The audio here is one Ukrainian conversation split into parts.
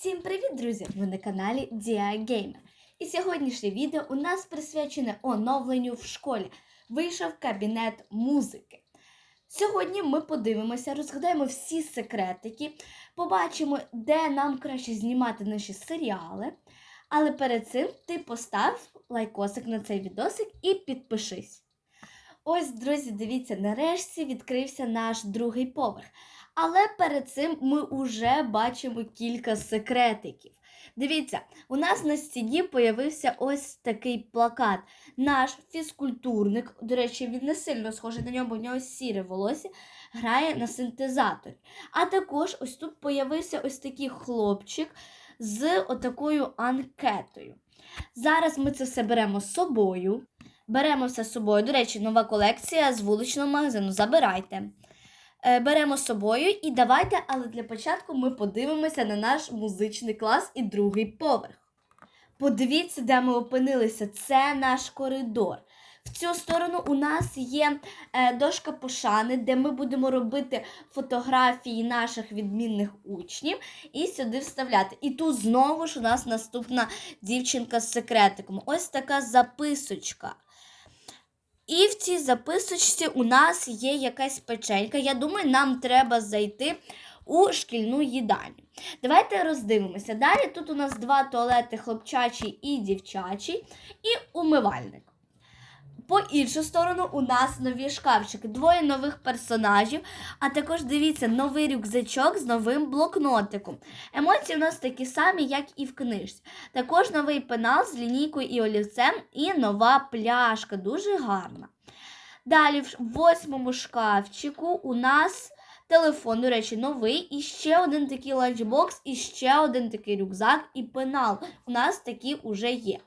Всім привіт, друзі! Ви на каналі Dia І сьогоднішнє відео у нас присвячене оновленню в школі. Вийшов кабінет музики. Сьогодні ми подивимося, розгадаємо всі секретики, побачимо, де нам краще знімати наші серіали. Але перед цим ти постав лайкосик на цей відосик і підпишись. Ось, друзі, дивіться, нарешті відкрився наш другий поверх. Але перед цим ми вже бачимо кілька секретиків. Дивіться, у нас на стіні появився ось такий плакат. Наш фізкультурник, до речі, він не сильно схожий на нього, бо в нього сіре волосся, грає на синтезаторі. А також ось тут появився ось такий хлопчик з отакою анкетою. Зараз ми це все беремо з собою. Беремо все з собою. До речі, нова колекція з вуличного магазину. Забирайте. Е, Беремо з собою і давайте, але для початку ми подивимося на наш музичний клас і другий поверх. Подивіться, де ми опинилися. Це наш коридор. В цю сторону у нас є е, дошка пошани, де ми будемо робити фотографії наших відмінних учнів і сюди вставляти. І тут знову ж у нас наступна дівчинка з секретиком. Ось така записочка. І в цій записочці у нас є якась печенька. Я думаю, нам треба зайти у шкільну їдальню. Давайте роздивимося. Далі тут у нас два туалети хлопчачий і дівчачий, і умивальник. По іншу сторону у нас нові шкафчики, двоє нових персонажів, а також дивіться, новий рюкзачок з новим блокнотиком. Емоції у нас такі самі, як і в книжці. Також новий пенал з лінійкою і олівцем, і нова пляшка, дуже гарна. Далі, в восьмому шкафчику у нас телефон, до речі, новий, і ще один такий ланчбокс, і ще один такий рюкзак і пенал. У нас такі вже є.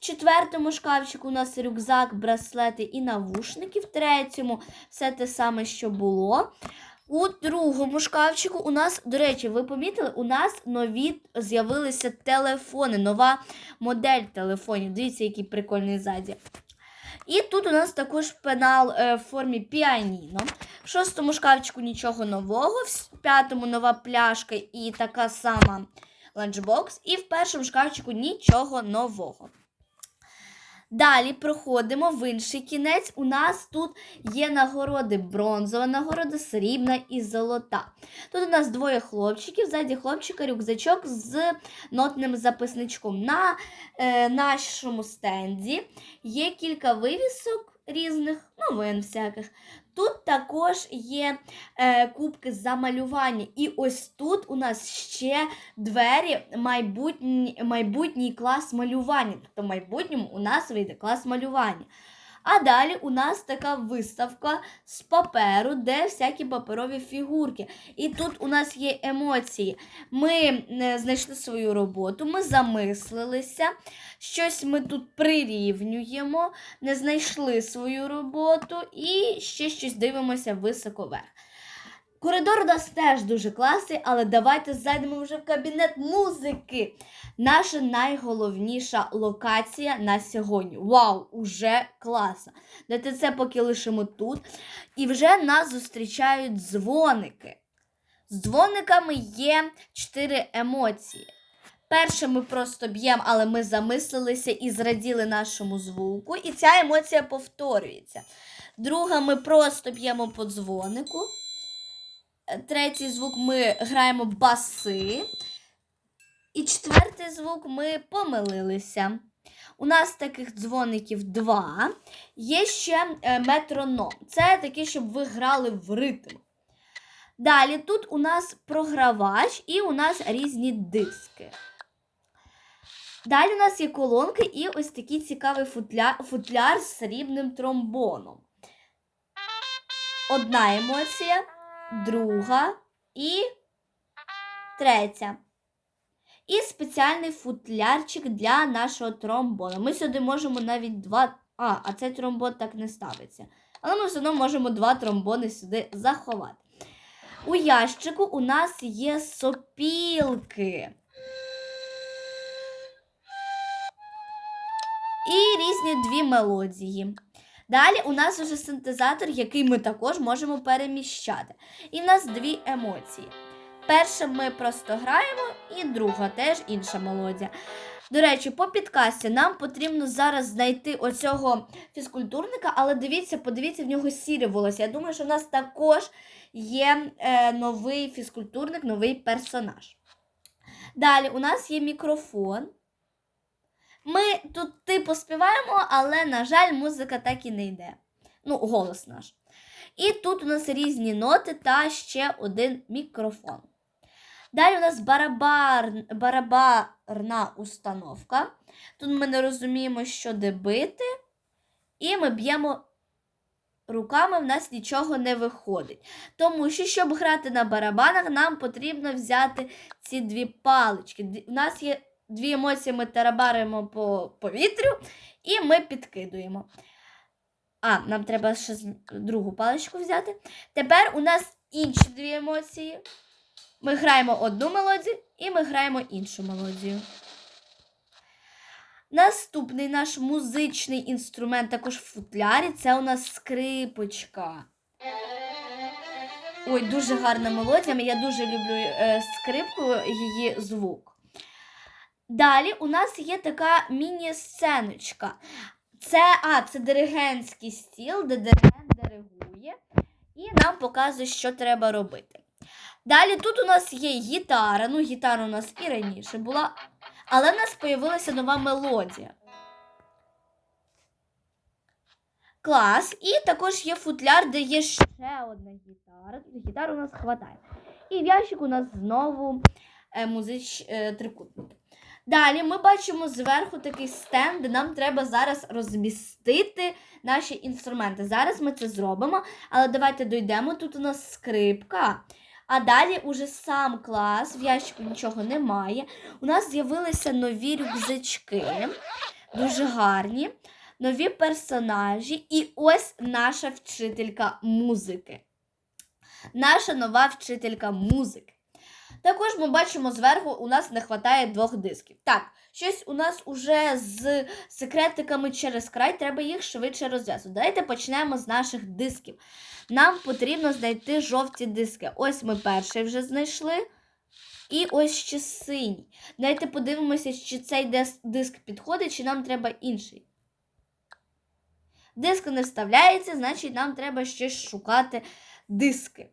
В четвертому шкафчику у нас рюкзак, браслети і навушники. В третьому все те саме, що було. У другому шкафчику у нас, до речі, ви помітили, у нас нові з'явилися телефони, нова модель телефонів. Дивіться, який прикольний ззаді. І тут у нас також пенал е, в формі піаніно. В шостому шкафчику нічого нового, в п'ятому нова пляшка і така сама ланчбокс. І в першому шкафчику нічого нового. Далі проходимо в інший кінець. У нас тут є нагороди бронзова нагорода, срібна і золота. Тут у нас двоє хлопчиків, ззаді хлопчика рюкзачок з нотним записничком. На е, нашому стенді є кілька вивісок різних новин всяких. Тут також є е, кубки за малювання. І ось тут у нас ще двері майбутній, майбутній клас малювання. Тобто в майбутньому у нас вийде клас малювання. А далі у нас така виставка з паперу, де всякі паперові фігурки. І тут у нас є емоції. Ми е, знайшли свою роботу, ми замислилися, щось ми тут прирівнюємо, не знайшли свою роботу і ще щось дивимося високо вверх. Коридор у нас теж дуже класний, але давайте зайдемо вже в кабінет музики. Наша найголовніша локація на сьогодні. Вау, уже класно! ДТЦ поки лишимо тут. І вже нас зустрічають дзвоники. З дзвониками є чотири емоції. Перше, ми просто б'ємо, але ми замислилися і зраділи нашому звуку. І ця емоція повторюється. Друга, ми просто б'ємо по дзвонику. Третій звук ми граємо баси. І четвертий звук ми помилилися. У нас таких дзвоників два. Є ще е, метроном. Це такий, щоб ви грали в ритм. Далі тут у нас програвач і у нас різні диски. Далі у нас є колонки і ось такий цікавий футляр, футляр з срібним тромбоном. Одна емоція, друга і третя. І спеціальний футлярчик для нашого тромбона. Ми сюди можемо навіть два. А, а цей тромбон так не ставиться. Але ми все одно можемо два тромбони сюди заховати. У ящику у нас є сопілки. І різні дві мелодії. Далі у нас вже синтезатор, який ми також можемо переміщати. І в нас дві емоції. перша ми просто граємо, і друга теж інша мелодія. До речі, по підкасті нам потрібно зараз знайти оцього фізкультурника, але дивіться, подивіться, в нього сіре волосся. Я думаю, що в нас також є е, новий фізкультурник, новий персонаж. Далі у нас є мікрофон. Ми тут типу співаємо, але, на жаль, музика так і не йде. Ну, голос наш. І тут у нас різні ноти та ще один мікрофон. Далі у нас барабар, барабарна установка. Тут ми не розуміємо, що де бити. І ми б'ємо руками, в нас нічого не виходить. Тому що, щоб грати на барабанах, нам потрібно взяти ці дві палички. У нас є дві емоції, ми тарабаримо по повітрю і ми підкидуємо. А, нам треба ще другу паличку взяти. Тепер у нас інші дві емоції. Ми граємо одну мелодію і ми граємо іншу мелодію. Наступний наш музичний інструмент також в футлярі це у нас скрипочка. Ой, дуже гарна мелодія. Я дуже люблю е, скрипку, її звук. Далі у нас є така міні-сценочка. Це, а, це диригентський стіл, де диригент диригує і нам показує, що треба робити. Далі тут у нас є гітара. Ну, гітара у нас і раніше була, але в нас з'явилася нова мелодія. Клас. І також є футляр, де є ще одна гітара. Тут гітар у нас хватає. І в ящику у нас знову е, музич, е, трикутник. Далі ми бачимо зверху такий стенд, де нам треба зараз розмістити наші інструменти. Зараз ми це зробимо, але давайте дійдемо. Тут у нас скрипка. А далі уже сам клас, в ящику нічого немає. У нас з'явилися нові рюкзачки, дуже гарні, нові персонажі. І ось наша вчителька музики. Наша нова вчителька музики. Також ми бачимо зверху, у нас не вистачає двох дисків. Так, щось у нас уже з секретиками через край, треба їх швидше розв'язувати. Давайте почнемо з наших дисків. Нам потрібно знайти жовті диски. Ось ми перший вже знайшли. І ось ще синій. Давайте подивимося, чи цей диск підходить, чи нам треба інший. Диск не вставляється, значить нам треба ще шукати диски.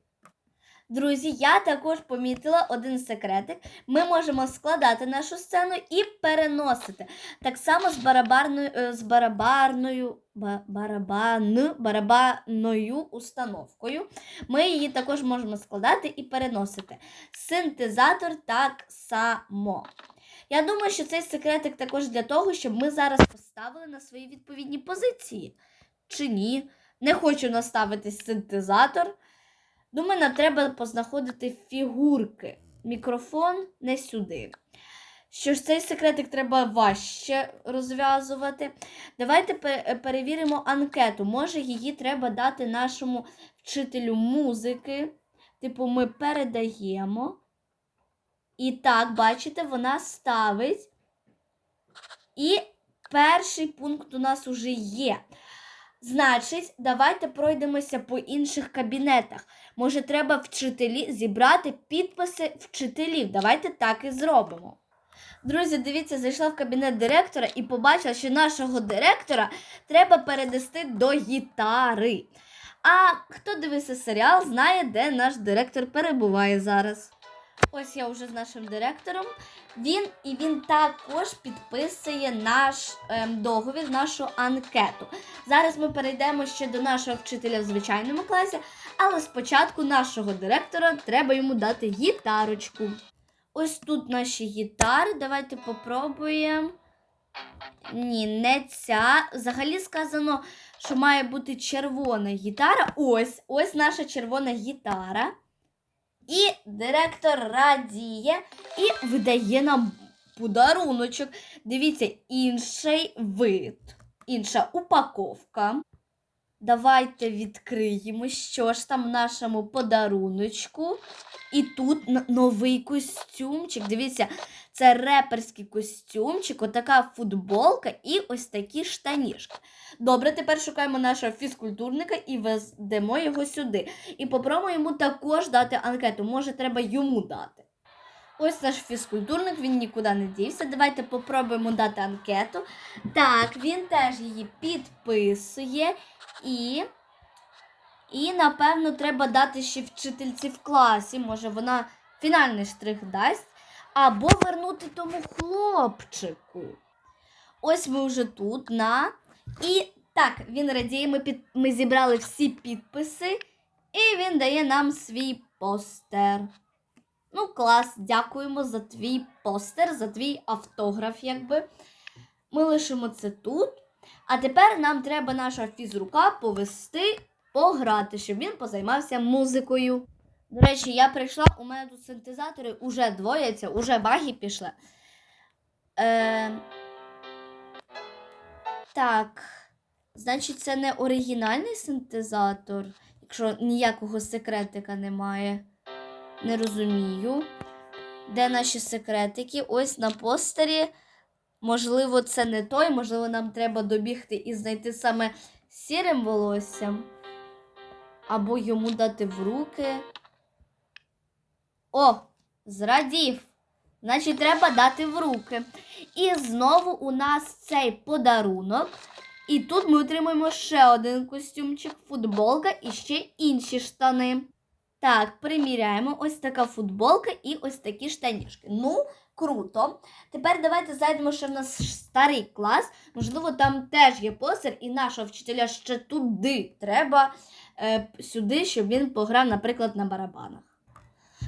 Друзі, я також помітила один секретик. Ми можемо складати нашу сцену і переносити. Так само з барабарною, е, з барабарною, барабан, барабанною установкою. Ми її також можемо складати і переносити. Синтезатор так само. Я думаю, що цей секретик також для того, щоб ми зараз поставили на свої відповідні позиції. Чи ні? Не хочу наставити синтезатор. Думаю, нам треба познаходити фігурки. Мікрофон не сюди. Що ж цей секретик треба важче розв'язувати. Давайте перевіримо анкету. Може, її треба дати нашому вчителю музики. Типу, ми передаємо. І так, бачите, вона ставить. І перший пункт у нас уже є. Значить, давайте пройдемося по інших кабінетах. Може, треба вчителі зібрати підписи вчителів. Давайте так і зробимо. Друзі, дивіться, зайшла в кабінет директора і побачила, що нашого директора треба передасти до гітари. А хто дивився серіал, знає, де наш директор перебуває зараз. Ось я вже з нашим директором. Він і він також підписує наш ем, договір, нашу анкету. Зараз ми перейдемо ще до нашого вчителя в звичайному класі, але спочатку нашого директора треба йому дати гітарочку. Ось тут наші гітари. Давайте попробуємо. Ні, не ця. Взагалі сказано, що має бути червона гітара. Ось, ось наша червона гітара. І директор радіє і видає нам подаруночок. Дивіться, інший вид, інша упаковка. Давайте відкриємо, що ж там в нашому подаруночку. І тут новий костюмчик. Дивіться, це реперський костюмчик, отака футболка і ось такі штанішки. Добре, тепер шукаємо нашого фізкультурника і веземо його сюди. І попробуємо також дати анкету. Може, треба йому дати. Ось наш фізкультурник, він нікуди не дівся. Давайте попробуємо дати анкету. Так, він теж її підписує. І, і напевно, треба дати ще вчительці в класі. Може, вона фінальний штрих дасть. Або вернути тому хлопчику. Ось ми вже тут на. І так, він радіє, ми, під... ми зібрали всі підписи, і він дає нам свій постер. Ну, клас, дякуємо за твій постер, за твій автограф, якби. Ми лишимо це тут. А тепер нам треба наша фізрука повести пограти, щоб він позаймався музикою. До речі, я прийшла, у мене тут синтезатори уже двояться, уже баги пішли. Е... Так. Значить, це не оригінальний синтезатор, якщо ніякого секретика немає. Не розумію. Де наші секретики? Ось на постері. Можливо, це не той, можливо, нам треба добігти і знайти саме сірим волоссям. Або йому дати в руки. О, зрадів. Значить, треба дати в руки. І знову у нас цей подарунок. І тут ми отримуємо ще один костюмчик, футболка і ще інші штани. Так, приміряємо ось така футболка і ось такі штанішки. Ну, круто. Тепер давайте зайдемо ще в наш старий клас. Можливо, там теж є постер, і нашого вчителя ще туди треба е, сюди, щоб він пограв, наприклад, на барабанах.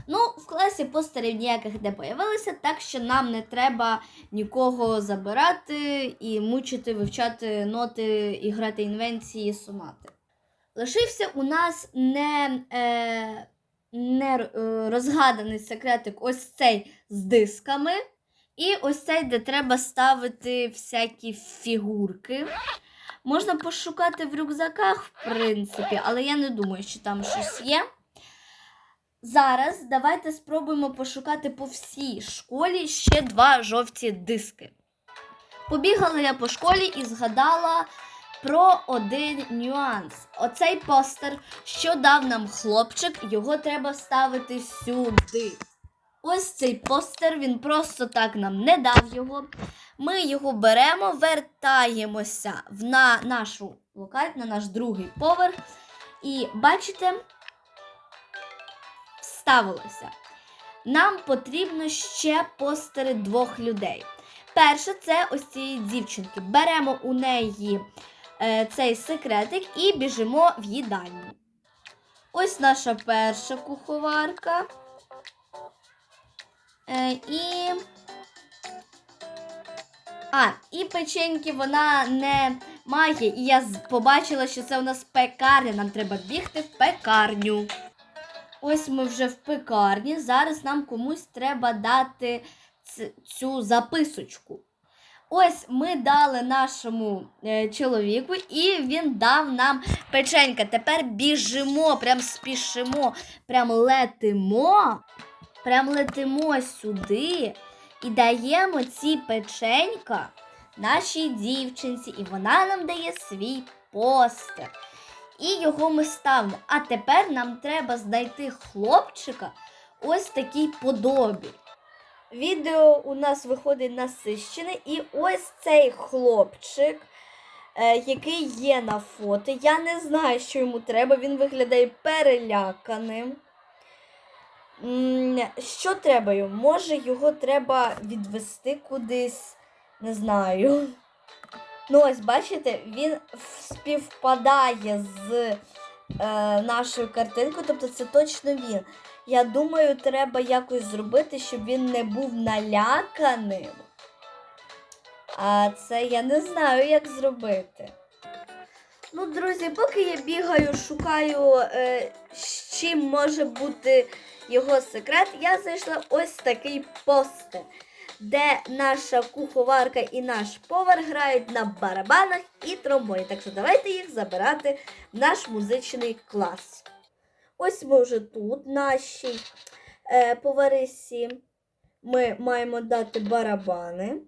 Ну, в класі постерів ніяких не появилося, так що нам не треба нікого забирати і мучити, вивчати ноти і грати інвенції сонати. Лишився у нас не, е, не е, розгаданий секретик ось цей з дисками. І ось цей, де треба ставити всякі фігурки. Можна пошукати в рюкзаках, в принципі, але я не думаю, що там щось є. Зараз давайте спробуємо пошукати по всій школі ще два жовті диски. Побігала я по школі і згадала про один нюанс. Оцей постер, що дав нам хлопчик, його треба ставити сюди. Ось цей постер, він просто так нам не дав його. Ми його беремо, вертаємося в на нашу локаль, на наш другий поверх. І бачите, вставилося. Нам потрібно ще постери двох людей. Перше, це ось цієї дівчинки. Беремо у неї цей секретик і біжимо в їдальню. Ось наша перша куховарка. Е, і. А, і печеньки вона не має. І я побачила, що це у нас пекарня. Нам треба бігти в пекарню. Ось ми вже в пекарні. Зараз нам комусь треба дати цю записочку. Ось ми дали нашому е, чоловіку, і він дав нам печенька. Тепер біжимо, прям спішимо, прям летимо, прям летимо сюди і даємо ці печенька нашій дівчинці, і вона нам дає свій постер. І його ми ставимо. А тепер нам треба знайти хлопчика ось такій подобі. Відео у нас виходить насищене, і ось цей хлопчик, е, який є на фото. Я не знаю, що йому треба. Він виглядає переляканим. Що треба йому? Може, його треба відвести кудись, не знаю. Ну, ось, бачите, він співпадає з е, нашою картинкою, тобто це точно він. Я думаю, треба якось зробити, щоб він не був наляканим. А це я не знаю, як зробити. Ну, друзі, поки я бігаю, шукаю, е, з чим може бути його секрет, я знайшла ось такий постер. де наша куховарка і наш повар грають на барабанах і тромбоні. Так що давайте їх забирати в наш музичний клас. Ось ми вже тут, нашій е, поварисі. Ми маємо дати барабани,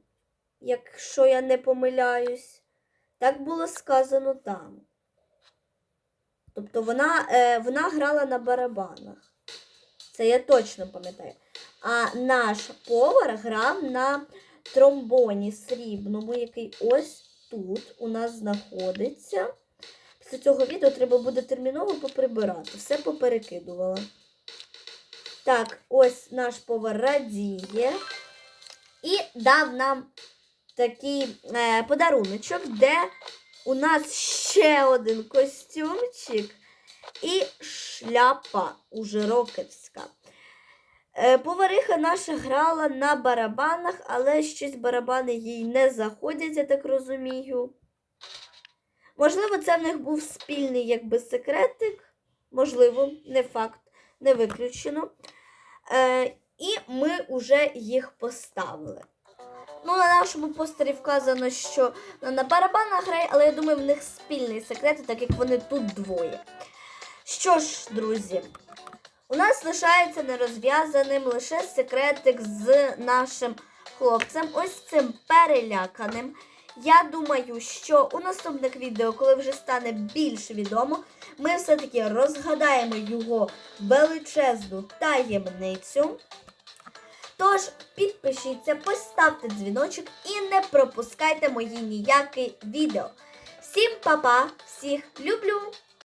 якщо я не помиляюсь. Так було сказано там. Тобто вона, е, вона грала на барабанах. Це я точно пам'ятаю. А наш повар грав на тромбоні срібному, який ось тут у нас знаходиться. Після цього відео треба буде терміново поприбирати. Все поперекидувала. Так, ось наш повар радіє. І дав нам такий е, подаруночок, де у нас ще один костюмчик і шляпа уже рокерська. Е, Повариха наша грала на барабанах, але щось барабани їй не заходять, я так розумію. Можливо, це в них був спільний якби секретик. Можливо, не факт, не виключено. Е, і ми вже їх поставили. Ну, на нашому постері вказано, що на барабанах грає, але я думаю, в них спільний секрет, так як вони тут двоє. Що ж, друзі, у нас лишається нерозв'язаним лише секретик з нашим хлопцем, ось цим переляканим. Я думаю, що у наступних відео, коли вже стане більш відомо, ми все-таки розгадаємо його величезну таємницю. Тож підпишіться, поставте дзвіночок і не пропускайте мої ніякі відео. Всім па-па, всіх люблю!